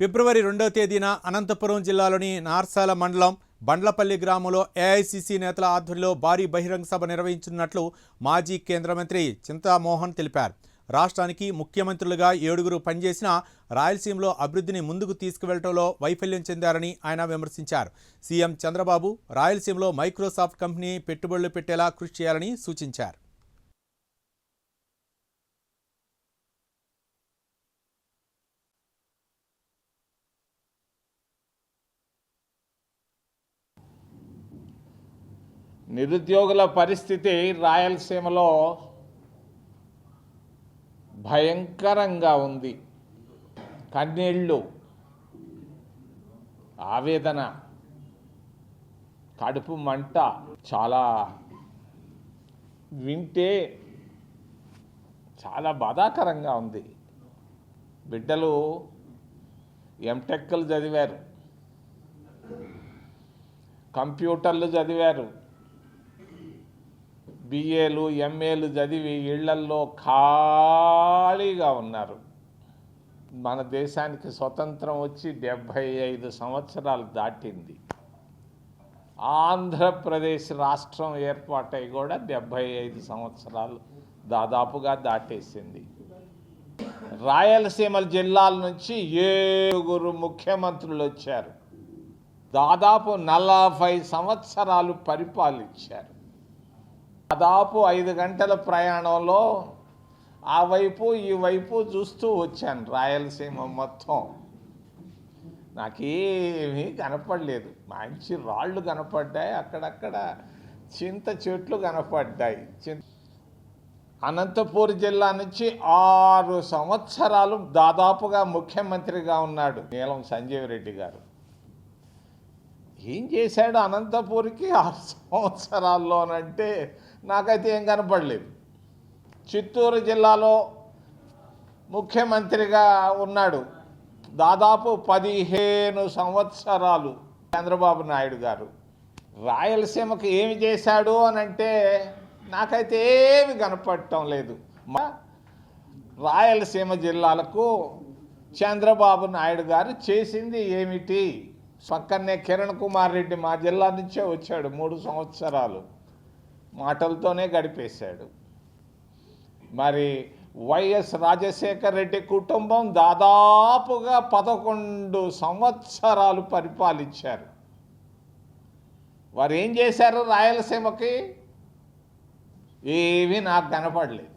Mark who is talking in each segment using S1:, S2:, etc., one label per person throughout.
S1: ఫిబ్రవరి రెండవ తేదీన అనంతపురం జిల్లాలోని నార్సాల మండలం బండ్లపల్లి గ్రామంలో ఏఐసిసి నేతల ఆధ్వర్యంలో భారీ బహిరంగ సభ నిర్వహించనున్నట్లు మాజీ కేంద్ర మంత్రి చింతామోహన్ తెలిపారు. రాష్ట్రానికి ముఖ్యమంత్రులుగా ఏడుగురు పనిచేసిన రాయలసీమలో అభివృద్ధిని ముందుకు తీసుకువెళ్ళడంలో వైఫల్యం చెందారని ఆయన విమర్శించారు. సీఎం చంద్రబాబు రాయలసీమలో మైక్రోసాఫ్ట్ కంపెనీ పెట్టుబడులు పెట్టేలా కృషి చేయాలని సూచించారు.
S2: నిరుద్యోగుల పరిస్థితి రాయలసీమలో భయంకరంగా ఉంది. కన్నీళ్ళు ఆవేదన కడుపు మంట చాలా వింటే చాలా బాధాకరంగా ఉంది. బిడ్డలు ఎంటెక్లు చదివారు కంప్యూటర్లు చదివారు బిఏలు ఎంఏలు చదివి ఇళ్ళల్లో ఖాళీగా ఉన్నారు. మన దేశానికి స్వతంత్రం వచ్చి డెబ్భై ఐదు సంవత్సరాలు దాటింది. ఆంధ్రప్రదేశ్ రాష్ట్రం ఏర్పాటై కూడా డెబ్భై ఐదు సంవత్సరాలు దాదాపుగా దాటేసింది. రాయలసీమ జిల్లాల నుంచి ఏడుగురు ముఖ్యమంత్రులు వచ్చారు. దాదాపు నలభై సంవత్సరాలు పరిపాలించారు. దాదాపు ఐదు గంటల ప్రయాణంలో ఆ వైపు ఈ వైపు చూస్తూ వచ్చాను రాయలసీమ మొత్తం. నాకేమీ కనపడలేదు. మంచి రాళ్ళు కనపడ్డాయి. అక్కడక్కడ చింత చెట్లు కనపడ్డాయి. చింత అనంతపూర్ జిల్లా నుంచి ఆరు సంవత్సరాలు దాదాపుగా ముఖ్యమంత్రిగా ఉన్నాడు నీలం సంజీవ్ రెడ్డి గారు. ఏం చేశాడు అనంతపూర్కి ఆరు సంవత్సరాల్లోనంటే నాకైతే ఏం కనపడలేదు. చిత్తూరు జిల్లాలో ముఖ్యమంత్రిగా ఉన్నాడు. దాదాపు పదిహేను సంవత్సరాలు చంద్రబాబు నాయుడు గారు. రాయలసీమకు ఏమి చేశాడు అని అంటే నాకైతే ఏమి కనపడటం లేదు. మా రాయలసీమ జిల్లాలకు చంద్రబాబు నాయుడు గారు చేసింది ఏమిటి? పక్కనే కిరణ్ కుమార్ రెడ్డి మా జిల్లా నుంచే వచ్చాడు మూడు సంవత్సరాలు. మాటలతోనే గడిపేశాడు. మరి వైఎస్ రాజశేఖర్ రెడ్డి కుటుంబం దాదాపుగా పదకొండు సంవత్సరాలు పరిపాలించారు. వారు ఏం చేశారు రాయలసీమకి? ఏమీ నాకు కనపడలేదు.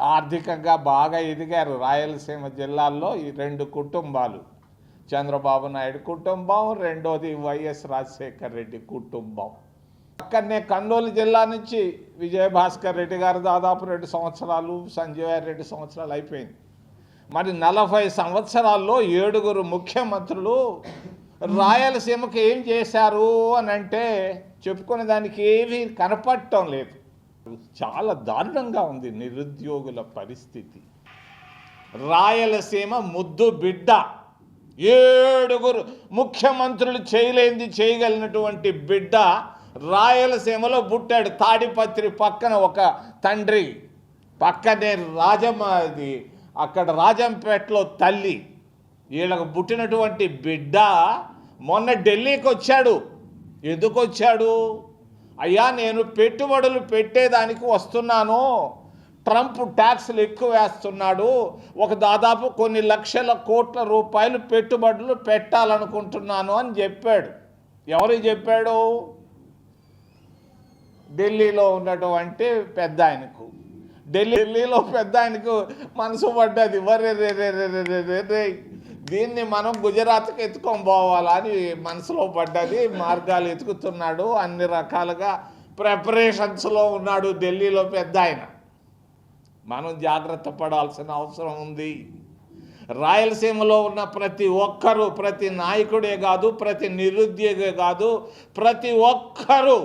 S2: ఆర్థికంగా బాగా ఎదిగారు రాయలసీమ జిల్లాల్లో ఈ రెండు కుటుంబాలు. చంద్రబాబు నాయుడు కుటుంబం రెండోది వైఎస్ రాజశేఖర్ రెడ్డి కుటుంబం. అక్కడనే కర్నూలు జిల్లా నుంచి విజయభాస్కర్ రెడ్డి గారు దాదాపు రెండు సంవత్సరాలు సంజయ్ రెడ్డి సంవత్సరాలు అయిపోయింది. మరి నలభై సంవత్సరాల్లో ఏడుగురు ముఖ్యమంత్రులు రాయలసీమకి ఏం చేశారు అని అంటే చెప్పుకునే దానికి ఏమీ కనపడటం లేదు. చాలా దారుణంగా ఉంది నిరుద్యోగుల పరిస్థితి. రాయలసీమ ముద్దు బిడ్డ. ఏడుగురు ముఖ్యమంత్రులు చేయలేంది చేయగలిగినటువంటి బిడ్డ రాయలసీమలో పుట్టాడు. తాడిపత్రి పక్కన ఒక తండ్రి. పక్కనే రాజమ్మది అక్కడ రాజంపేటలో తల్లి. వీళ్ళకు పుట్టినటువంటి బిడ్డ మొన్న ఢిల్లీకి వచ్చాడు. ఎందుకు వచ్చాడు? అయ్యా నేను పెట్టుబడులు పెట్టేదానికి వస్తున్నాను. ట్రంప్ ట్యాక్స్లు ఎక్కువ వేస్తున్నాడు. ఒక దాదాపు కొన్ని లక్షల కోట్ల రూపాయలు పెట్టుబడులు పెట్టాలనుకుంటున్నాను అని చెప్పాడు. ఎవరు చెప్పాడు? ఢిల్లీలో ఉన్నటువంటి పెద్ద ఆయనకు. ఢిల్లీలో పెద్ద ఆయనకు మనసు పడ్డది. వరే రే రే రే రే రే రే దీన్ని మనం గుజరాత్కి ఎత్తుకొని పోవాలని అని మనసులో పడ్డది. మార్గాలు ఎత్తుకుతున్నాడు. అన్ని రకాలుగా ప్రిపరేషన్స్లో ఉన్నాడు ఢిల్లీలో పెద్ద ఆయన. మనం జాగ్రత్త పడాల్సిన అవసరం ఉంది. రాయలసీమలో ఉన్న ప్రతి ఒక్కరూ ప్రతి నాయకుడే కాదు ప్రతి నిరుద్యోగే కాదు ప్రతి ఒక్కరూ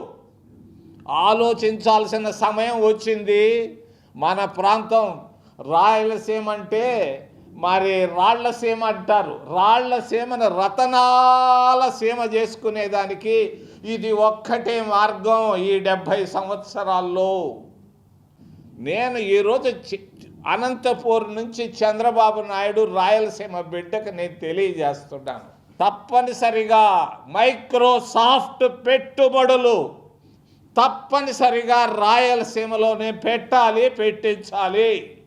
S2: ఆలోచించాల్సిన సమయం వచ్చింది. మన ప్రాంతం రాయలసీమ అంటే మరి రాళ్ళసీమ అంటారు. రాళ్ళసీమను రతనాల సీమ చేసుకునేదానికి ఇది ఒక్కటే మార్గం ఈ డెబ్భై సంవత్సరాల్లో. నేను ఈరోజు చి- అనంతపూర్ నుంచి చంద్రబాబు నాయుడు రాయలసీమ బిడ్డకు నేను తెలియజేస్తున్నాను. తప్పనిసరిగా మైక్రోసాఫ్ట్ పెట్టుబడులు తప్పనిసరిగా రాయలసీమలోనే పెట్టాలి పెట్టించాలి.